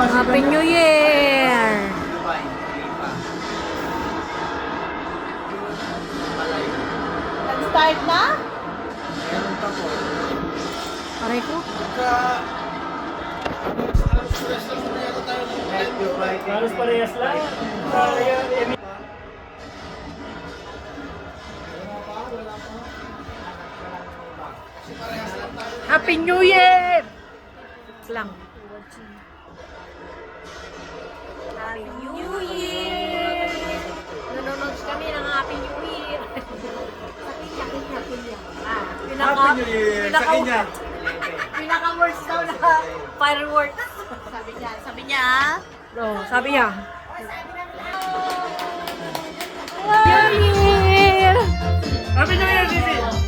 Happy New Year! Nag-start na? Aray ko. Halos parehas lang. Eh, Happy New Year! Lang. Happy New Year sa kanya. pinaka words daw na fireworks. Sabi niya, sabi niya. Oh, sabi niya. Happy New Year! Happy New Year, Sisi! Happy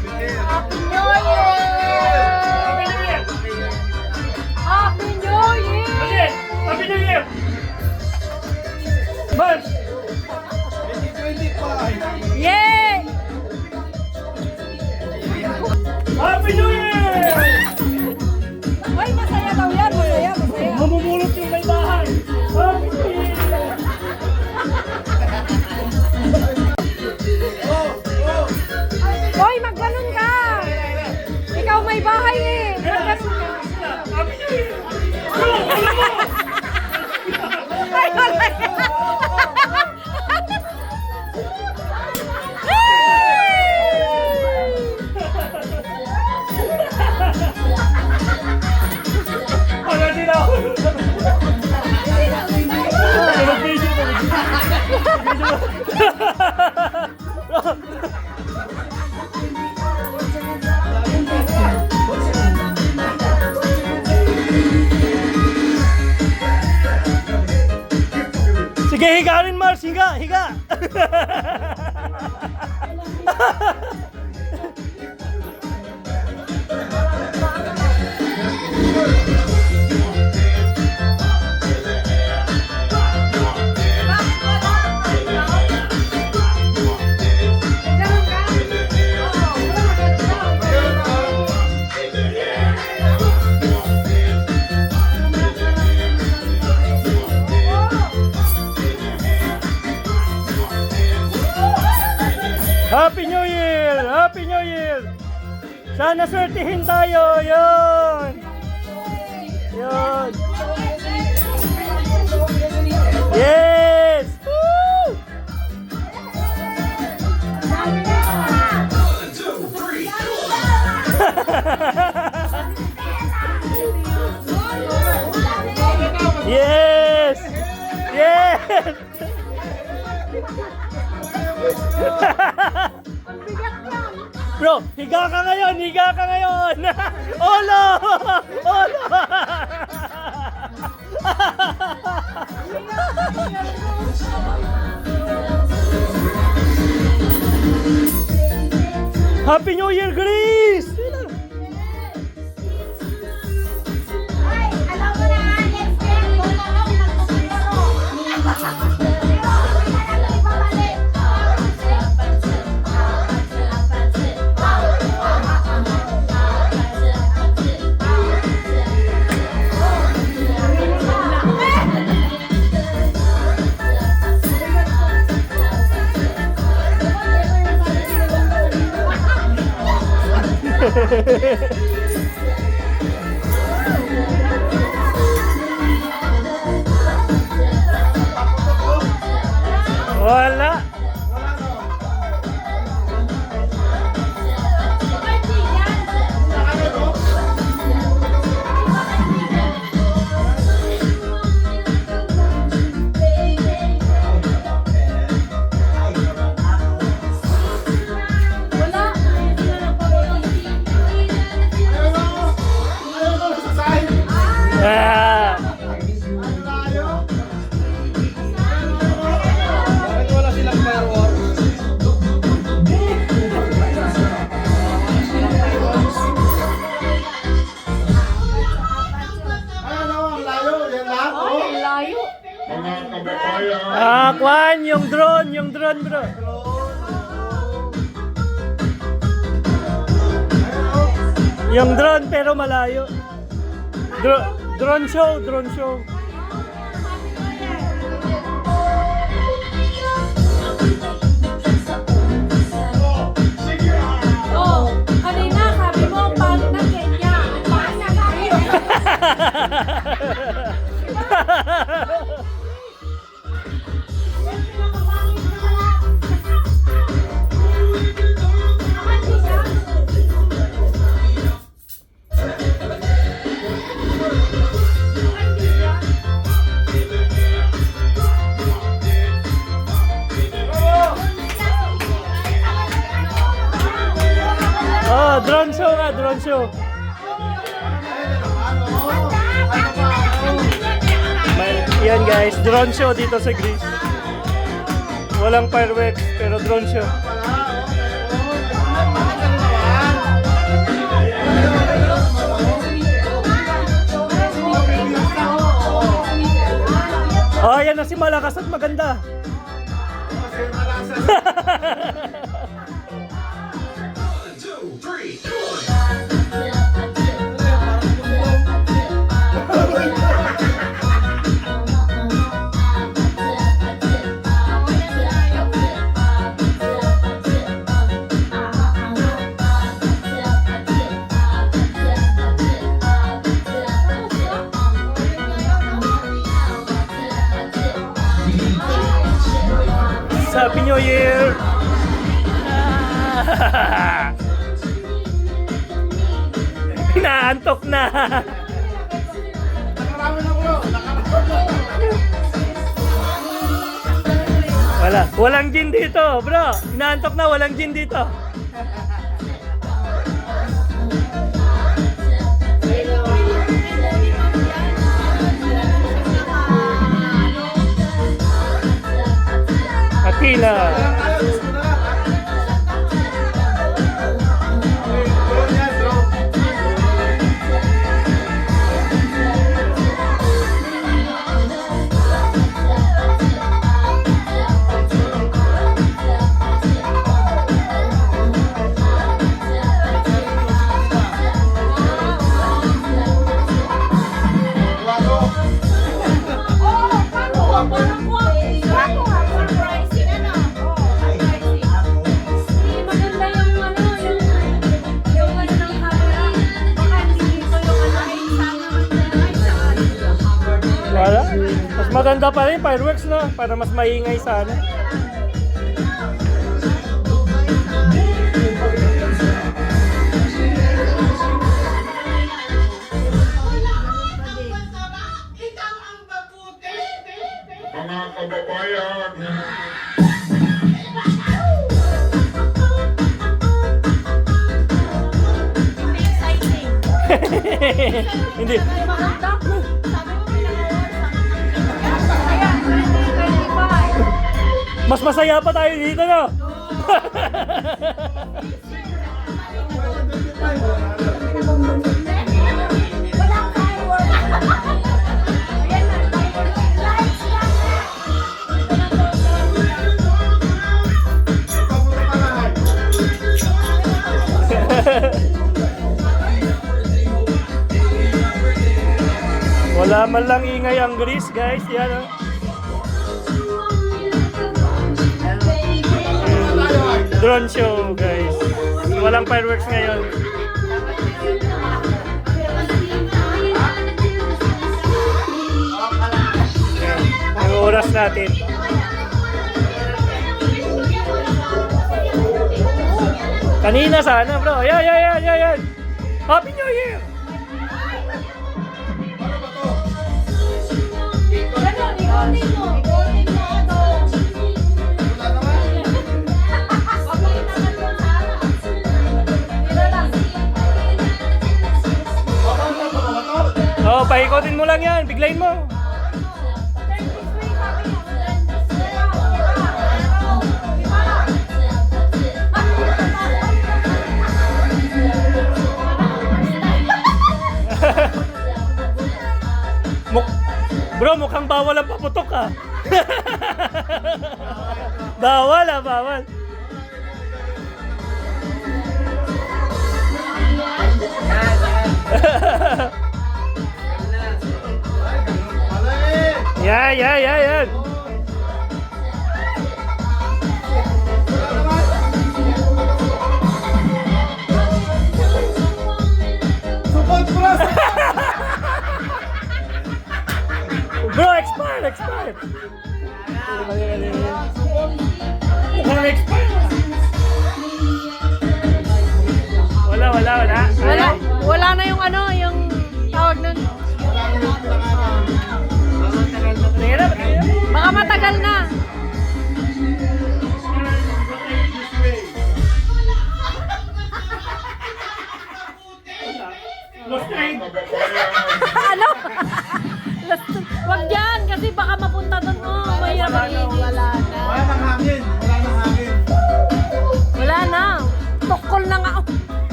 New Year! Happy New Year! Happy New Year! Happy New Year! March! 2025. Happy New Year! Ay, wala Sige, higa rin, Mars. Higa, higa. Sana swertihin tayo! Yon! Yon! Yes! Woo! Yes! Yes! Bro, higa ka ngayon, higa ka ngayon. Olo! Olo! Happy New Year, Grace! Ah, Kwan, yung drone, yung drone, bro. Yung drone pero malayo. Dro- drone show, drone show. Oh, kanina sabi mo, pangit na Kenya. Pangit na Kenya. yan guys, drone show dito sa Greece. Walang fireworks, pero drone show. Oh, yan na si Malakas at maganda. Happy New Year! Inaantok na! Wala. Walang gin dito, bro. Inaantok na, walang gin dito. Bismillah. Maganda pa rin fireworks, no? Para mas maingay sana. Mga kababayan, Hindi. Mas masaya pa tayo dito, no? Wala man lang ingay ang Greece, guys. Yan, oh. Drone show, guys. Walang fireworks ngayon. Ang oras natin. Kanina sana, bro. Yan, yan, yan, yan, yan. Happy New Year! Ganun, ikutin mo. Ikutin paikotin mo lang yan. Biglayin mo. Muk Bro, mukhang bawal ang paputok ah. bawal ah, bawal. Yan, yan, yan, yan. Bro, expired, expired. Wala, wala, wala. Wala, wala na yung ano, yung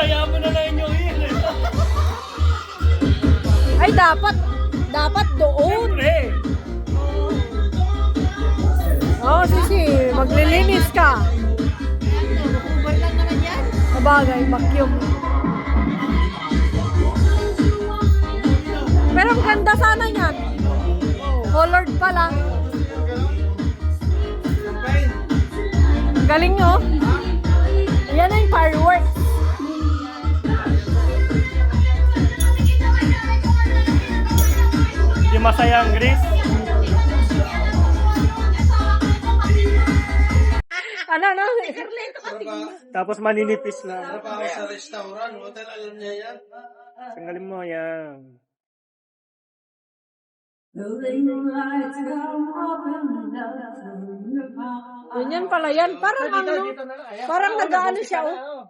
Pinasaya mo na na yung eh. Ay, dapat. Dapat doon. Siyempre. Oo, oh, sisi. Maglilinis ka. Lang naman yan. Sabagay, vacuum. Pero ang ganda sana niyan. Colored pa lang. Champagne. Ang galing nyo. Yan na yung fireworks. Greece. Ano, ano? Tapos maninipis na. Trabaho sa restaurant, hotel, alam niya yan. Tanggalin mo yan. Ganyan pala yan. Parang ano, parang nag-ano siya, oh.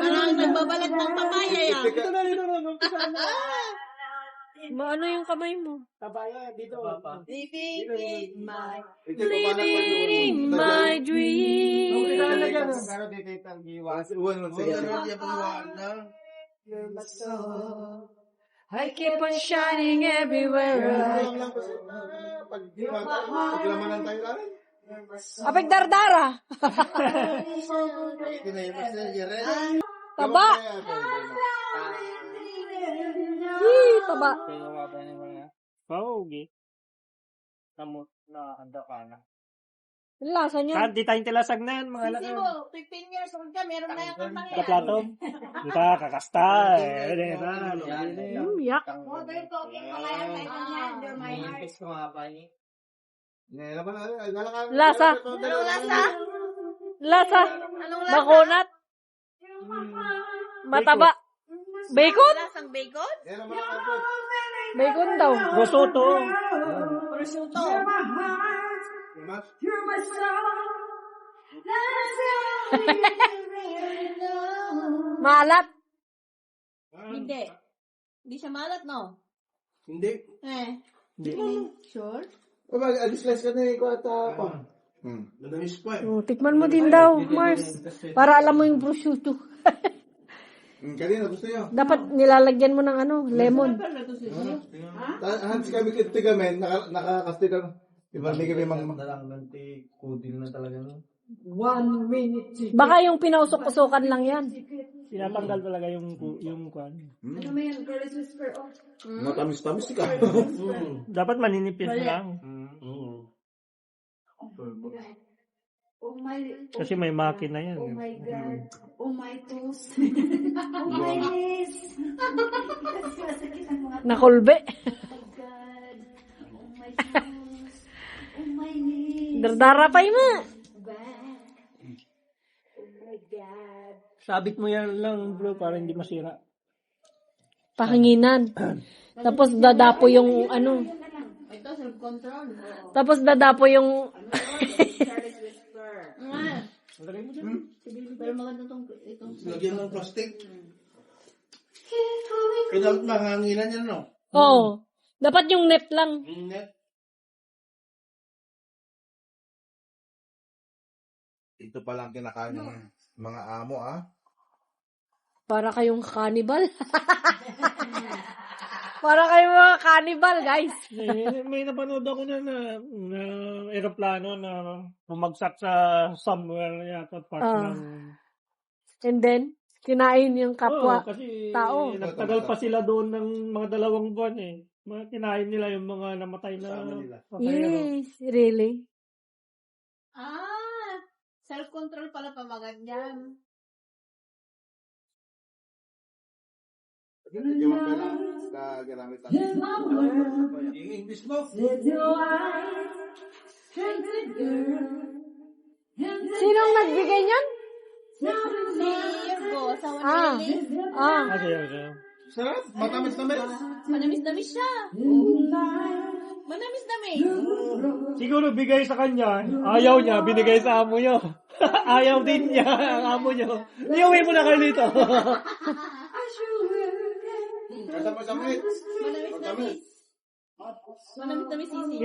Parang nagbabalat ng papaya yan. Dito na, dito na. Maano yung kamay mo? Tabaya, dito. Living in my... Living in my dreams. I keep on shining everywhere. Paglamanan tayo lang. Apig dardara. Taba. Hii, taba. Pogi. Namot na handa ka na. Ang lasa niya. Saan di tayong tilasag na yan, mga Sisi lakad. mo, 15 years old ka, meron na yung kantang Ka plato? Di ka kakasta. Eh, di na. Mm, yak. Modern talking pala yan, may ganyan, you're my heart. Lasa. Anong lasa? Lasa. Anong lasa? Bakunat. Mataba. Bacon? Lasang bacon? Bacon daw. Rosoto. Prosciutto. Maalat. Hindi. Hindi siya malat, no? Hindi. Eh. Hindi. Sure? O ba, alis-les ka na eh, ko at ako. Hmm. Nadamis pa eh. Oh, tikman mo din daw, Mars. Para alam mo yung prosciutto. Hmm, kanina gusto niyo. Dapat nilalagyan mo ng ano, lemon. Ta- Hans kami kitigamen, naka, nakakasti ka. Iba may kami mga... Baka yung pinausok-usokan lang yan. Tinatanggal talaga yung yung kwan. Matamis-tamis ka. Dapat maninipis lang. Oh my, Kasi may makina yan. oh my God. Oh my toes. oh my knees. Masakit ang mga Nakulbe. God. Oh my toes. Oh my knees. Dardara pa. Oh my God. Sabit mo yan lang bro para hindi masira. Pahanginan. Tapos dadapo yung ano. Ito, self-control. Tapos dadapo yung... Nga. Pero maganda tong itong Lagyan ng plastic. Kailangan mahanginan yan, no? Oo. Dapat yung net lang. Net. Ito palang kinakain ng mga amo, ah. Para kayong cannibal. Para kayo mga cannibal, guys. Eh, may napanood ako na, na, na aeroplano na bumagsak sa somewhere yata part Ah. ng... And then, kinain yung kapwa. Oo, kasi tao. nagtagal pa sila doon ng mga dalawang buwan eh. Mga kinain nila yung mga namatay na pasahero. yes, really? Ah, self-control pala pamagan yan. Yung mga kailangan na ginamit natin. English mo. Sinong nagbigay niyan? Si Virgo, sa Ah. Ah, kaya, kaya. Sarap. Matamis-tamis. Manamis-namis siya. Manamis-namis. Siguro bigay sa kanya, ayaw niya, binigay sa amo niyo. ayaw din niya ang amo niyo. Iuwi mo na kayo dito. Manamis-namis. Manamis-namis. Manamis-namis sisig.